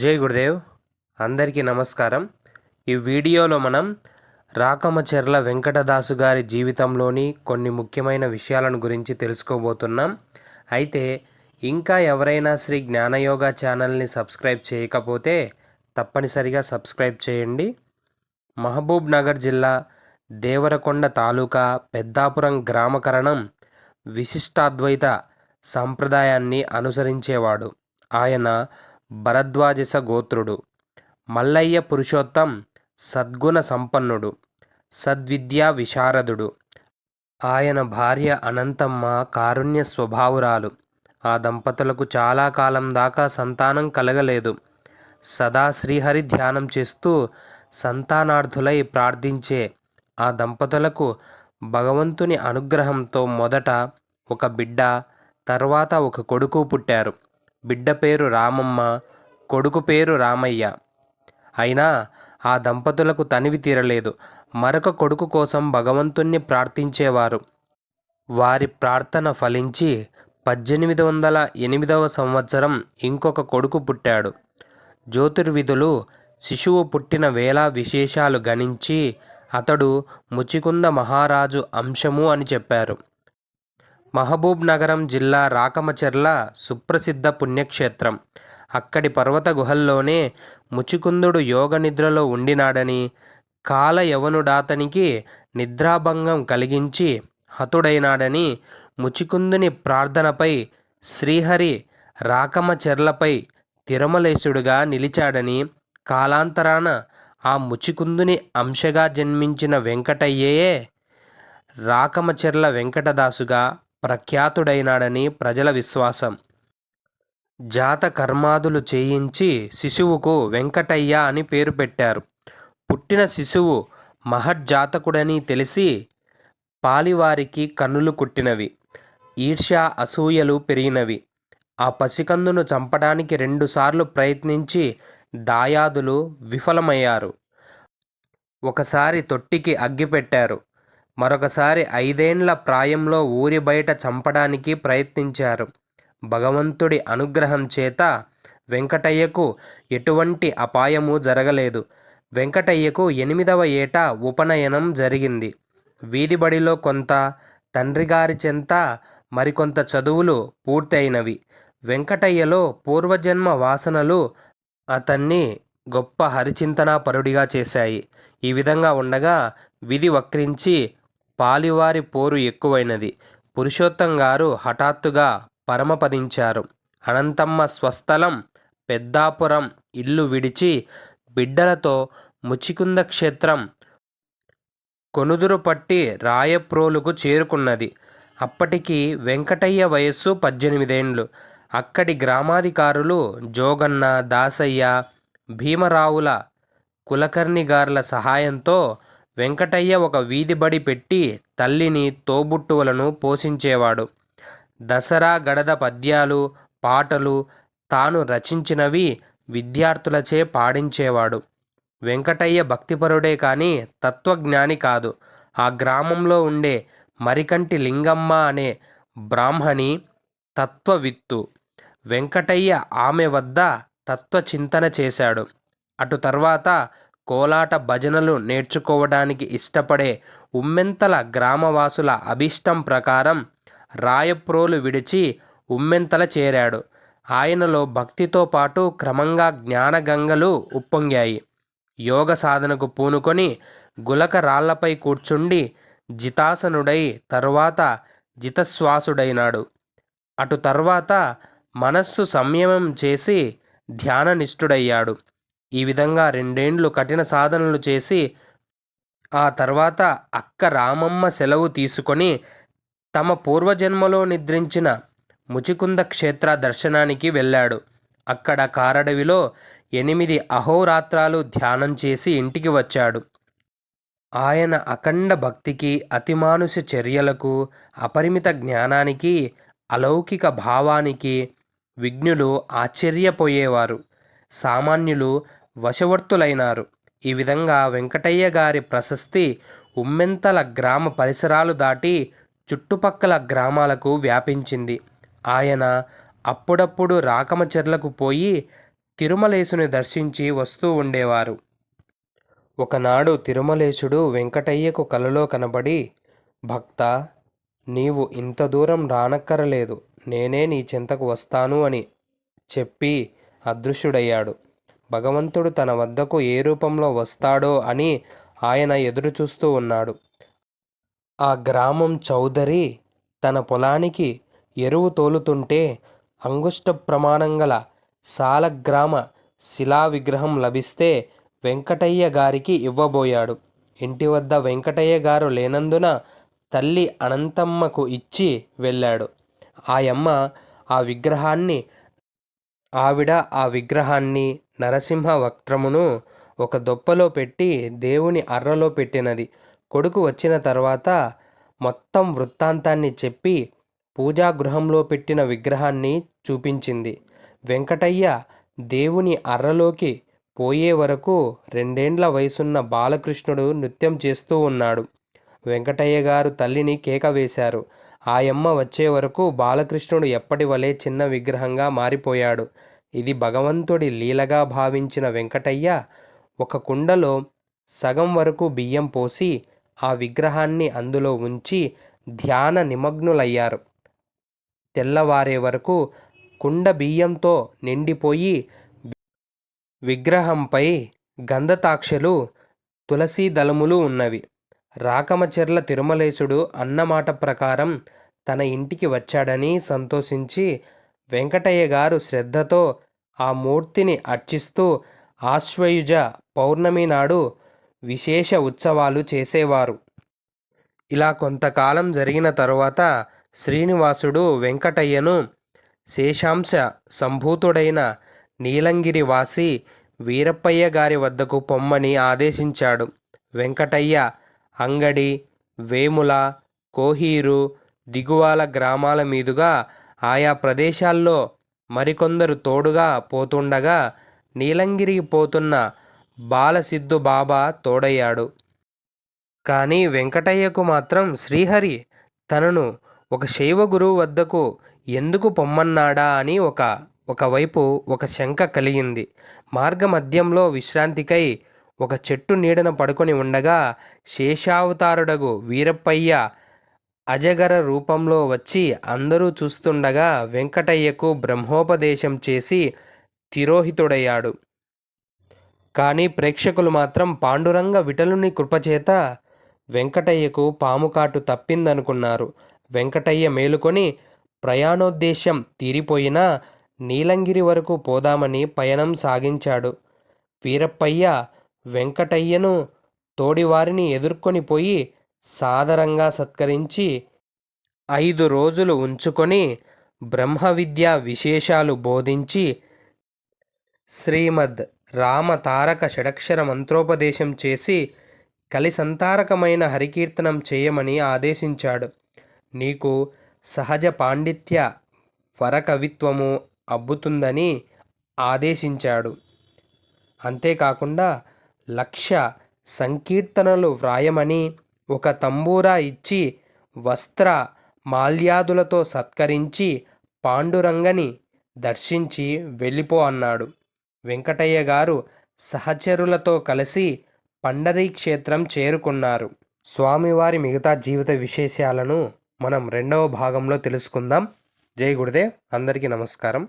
జై గురుదేవ్. అందరికీ నమస్కారం. ఈ వీడియోలో మనం రాకమచెర్ల వెంకటదాసు గారి జీవితంలోని కొన్ని ముఖ్యమైన విషయాలను గురించి తెలుసుకోబోతున్నాం. అయితే ఇంకా ఎవరైనా శ్రీ జ్ఞానయోగ ఛానల్ని సబ్స్క్రైబ్ చేయకపోతే తప్పనిసరిగా సబ్స్క్రైబ్ చేయండి. మహబూబ్ నగర్ జిల్లా దేవరకొండ తాలూకా పెద్దాపురం గ్రామకరణం విశిష్టాద్వైత సంప్రదాయాన్ని అనుసరించేవాడు. ఆయన భరద్వాజస గోత్రుడు. మల్లయ్య పురుషోత్తం సద్గుణ సంపన్నుడు. సద్విద్యా విశారదుడు. ఆయన భార్య అనంతమ్మ కారుణ్య స్వభావురాలు. ఆ దంపతులకు చాలా కాలం దాకా సంతానం కలగలేదు. సదా శ్రీహరి ధ్యానం చేస్తూ సంతానార్థులై ప్రార్థించే ఆ దంపతులకు భగవంతుని అనుగ్రహంతో మొదట ఒక బిడ్డ తర్వాత ఒక కొడుకు పుట్టారు. బిడ్డ పేరు రామమ్మ కొడుకు పేరు రామయ్య. అయినా ఆ దంపతులకు తనివి తీరలేదు. మరొక కొడుకు కోసం భగవంతుణ్ణి ప్రార్థించేవారు. వారి ప్రార్థన ఫలించి పద్దెనిమిది వందల ఎనిమిదవ సంవత్సరం ఇంకొక కొడుకు పుట్టాడు. జ్యోతిర్విధులు శిశువు పుట్టిన వేళ విశేషాలు గణించి అతడు ముచికుంద మహారాజు అంశము అని చెప్పారు. మహబూబ్ నగరం జిల్లా రాకమచెర్ల సుప్రసిద్ధ పుణ్యక్షేత్రం. అక్కడి పర్వత గుహల్లోనే ముచికుందుడు యోగ నిద్రలో ఉండినాడని కాల యవనుడాతనికి నిద్రాభంగం కలిగించి హతుడైనాడని ముచికుందుని ప్రార్థనపై శ్రీహరి రాకమచెర్లపై తిరమలేశుడుగా నిలిచాడని కాలాంతరాన ఆ ముచికుందుని అంశగా జన్మించిన వెంకటయ్యయే రాకమచెర్ల వెంకటదాసుగా ప్రఖ్యాతుడైనాడని ప్రజల విశ్వాసం. జాత కర్మాదులు చేయించి శిశువుకు వెంకటయ్య అని పేరు పెట్టారు. పుట్టిన శిశువు మహజ్జాతకుడని తెలిసి పాలివారికి కన్నులు కుట్టినవి. ఈర్ష్య అసూయలు పెరిగినవి. ఆ పసికందును చంపడానికి రెండుసార్లు ప్రయత్నించి దాయాదులు విఫలమయ్యారు. ఒకసారి తొట్టికి అగ్గిపెట్టారు మరొకసారి ఐదేండ్ల ప్రాయంలో ఊరి బయట చంపడానికి ప్రయత్నించారు. భగవంతుడి అనుగ్రహం చేత వెంకటయ్యకు ఎటువంటి అపాయము జరగలేదు. వెంకటయ్యకు ఎనిమిదవ ఏట ఉపనయనం జరిగింది. వీధిబడిలో కొంత తండ్రిగారి చెంత మరికొంత చదువులు పూర్తయినవి. వెంకటయ్యలో పూర్వజన్మ వాసనలు అతన్ని గొప్ప హరిచింతనాపరుడిగా చేశాయి. ఈ విధంగా ఉండగా విధి వక్రించి పాలివారి పోరు ఎక్కువైనది. పురుషోత్తం గారు హఠాత్తుగా పరమపదించారు. అనంతమ్మ స్వస్థలం పెద్దాపురం ఇల్లు విడిచి బిడ్డలతో ముచికుంద క్షేత్రం కొనుదురు పట్టి రాయప్రోలుకు చేరుకున్నది. అప్పటికి వెంకటయ్య వయస్సు పద్దెనిమిదేండ్లు. అక్కడి గ్రామాధికారులు జోగన్న దాసయ్య భీమరావుల కులకర్ణిగార్ల సహాయంతో వెంకటయ్య ఒక వీధిబడి పెట్టి తల్లిని తోబుట్టువులను పోషించేవాడు. దసరా గడద పద్యాలు పాటలు తాను రచించినవి విద్యార్థులచే పాడించేవాడు. వెంకటయ్య భక్తిపరుడే కానీ తత్వజ్ఞాని కాదు. ఆ గ్రామంలో ఉండే మరికంటి లింగమ్మ అనే బ్రాహ్మణి తత్వవిత్తు. వెంకటయ్య ఆమె వద్ద తత్వచింతన చేశాడు. అటు తర్వాత కోలాట భజనలు నేర్చుకోవడానికి ఇష్టపడే ఉమ్మెంతల గ్రామవాసుల అభిష్టం ప్రకారం రాయప్రోలు విడిచి ఉమ్మెంతల చేరాడు. ఆయనలో భక్తితో పాటు క్రమంగా జ్ఞానగంగలు ఉప్పొంగాయి. యోగ సాధనకు పూనుకొని గులక రాళ్ళపై కూర్చుండి జితాసనుడై తరువాత జితశ్వాసుడైనాడు. అటు తర్వాత మనస్సు సంయమం చేసి ధ్యాననిష్ఠుడయ్యాడు. ఈ విధంగా రెండేండ్లు కఠిన సాధనలు చేసి ఆ తర్వాత అక్క రామమ్మ సెలవు తీసుకొని తమ పూర్వజన్మలో నిద్రించిన ముచికుంద క్షేత్ర దర్శనానికి వెళ్ళాడు. అక్కడ కారడవిలో ఎనిమిది అహోరాత్రాలు ధ్యానం చేసి ఇంటికి వచ్చాడు. ఆయన అఖండ భక్తికి అతిమానుష చర్యలకు అపరిమిత జ్ఞానానికి అలౌకిక భావానికి విఘ్నులు ఆశ్చర్యపోయేవారు. సామాన్యులు వశవర్తులైనారు. ఈ విధంగా వెంకటయ్య గారి ప్రశస్తి ఉమ్మెంతల గ్రామ పరిసరాలు దాటి చుట్టుపక్కల గ్రామాలకు వ్యాపించింది. ఆయన అప్పుడప్పుడు రాకమచెర్లకు పోయి తిరుమలేశుని దర్శించి వస్తూ ఉండేవారు. ఒకనాడు తిరుమలేశుడు వెంకటయ్యకు కలలో కనబడి భక్త నీవు ఇంత దూరం రానక్కరలేదు. నేనే నీ చింతకు వస్తాను అని చెప్పి అదృశ్యుడయ్యాడు. భగవంతుడు తన వద్దకు ఏ రూపంలో వస్తాడో అని ఆయన ఎదురుచూస్తూ ఉన్నాడు. ఆ గ్రామం చౌదరి తన పొలానికి ఎరువు తోలుతుంటే అంగుష్ట ప్రమాణం గల సాలగ్రామ శిలా విగ్రహం లభిస్తే వెంకటయ్య గారికి ఇవ్వబోయాడు. ఇంటి వద్ద వెంకటయ్య గారు లేనందున తల్లి అనంతమ్మకు ఇచ్చి వెళ్ళాడు. ఆయమ్మ ఆ విగ్రహాన్ని ఆవిడ ఆ విగ్రహాన్ని నరసింహ వక్త్రమును ఒక దొప్పలో పెట్టి దేవుని అర్రలో పెట్టినది. కొడుకు వచ్చిన తర్వాత మొత్తం వృత్తాంతాన్ని చెప్పి పూజాగృహంలో పెట్టిన విగ్రహాన్ని చూపించింది. వెంకటయ్య దేవుని అర్రలోకి పోయే వరకు రెండేండ్ల వయసున్న బాలకృష్ణుడు నృత్యం చేస్తూ ఉన్నాడు. వెంకటయ్య గారు తల్లిని కేక వేశారు. ఆయమ్మ వచ్చే వరకు బాలకృష్ణుడు ఎప్పటి వలె చిన్న విగ్రహంగా మారిపోయాడు. ఇది భగవంతుడి లీలగా భావించిన వెంకటయ్య ఒక కుండలో సగం వరకు బియ్యం పోసి ఆ విగ్రహాన్ని అందులో ఉంచి ధ్యాన నిమగ్నులయ్యారు. తెల్లవారే వరకు కుండ బియ్యంతో నిండిపోయి విగ్రహంపై గంధతాక్షలు తులసీ దళములు ఉన్నవి. రాకమచెర్ల తిరుమలేశుడు అన్నమాట ప్రకారం తన ఇంటికి వచ్చాడని సంతోషించి వెంకటయ్య గారు శ్రద్ధతో ఆ మూర్తిని అర్చిస్తూ ఆశ్వయుజ పౌర్ణమి నాడు విశేష ఉత్సవాలు చేసేవారు. ఇలా కొంతకాలం జరిగిన తరువాత శ్రీనివాసుడు వెంకటయ్యను శేషాంశ సంభూతుడైన నీలంగిరి వాసి వీరప్పయ్య గారి వద్దకు పొమ్మని ఆదేశించాడు. వెంకటయ్య అంగడి వేముల కోహీరు దిగువాల గ్రామాల మీదుగా ఆయా ప్రదేశాల్లో మరికొందరు తోడుగా పోతుండగా నీలంగిరికి పోతున్న బాలసిద్ధు బాబా తోడయ్యాడు. కానీ వెంకటయ్యకు మాత్రం శ్రీహరి తనను ఒక శైవ గురువు వద్దకు ఎందుకు పొమ్మన్నాడా అని ఒక ఒకవైపు ఒక శంక కలిగింది. మార్గమధ్యంలో విశ్రాంతికై ఒక చెట్టు నీడన పడుకొని ఉండగా శేషావతారుడగు వీరప్పయ్య అజగర రూపంలో వచ్చి అందరూ చూస్తుండగా వెంకటయ్యకు బ్రహ్మోపదేశం చేసి తిరోహితుడయ్యాడు. కానీ ప్రేక్షకులు మాత్రం పాండురంగ విటలుని కృపచేత వెంకటయ్యకు పాముకాటు తప్పిందనుకున్నారు. వెంకటయ్య మేలుకొని ప్రయాణోద్దేశ్యం తీరిపోయినా నీలంగిరి వరకు పోదామని పయనం సాగించాడు. వీరప్పయ్య వెంకటయ్యను తోడివారిని ఎదుర్కొని పోయి సాదరంగా సత్కరించి ఐదు రోజులు ఉంచుకొని బ్రహ్మ విద్యా విశేషాలు బోధించి శ్రీమద్ రామ తారక షడక్షర మంత్రోపదేశం చేసి కలిసంతారకమైన హరికీర్తనం చేయమని ఆదేశించాడు. నీకు సహజ పాండిత్య వరకవిత్వము అబ్బుతుందని ఆదేశించాడు. అంతేకాకుండా లక్ష సంకీర్తనలు వ్రాయమని ఒక తంబూరా ఇచ్చి వస్త్ర మాల్యాదులతో సత్కరించి పాండురంగని దర్శించి వెళ్ళిపో అన్నాడు. వెంకటయ్య గారు సహచరులతో కలిసి పండరీ క్షేత్రం చేరుకున్నారు. స్వామివారి మిగతా జీవిత విశేషాలను మనం రెండవ భాగంలో తెలుసుకుందాం. జై గురుదేవ్ అందరికీ నమస్కారం.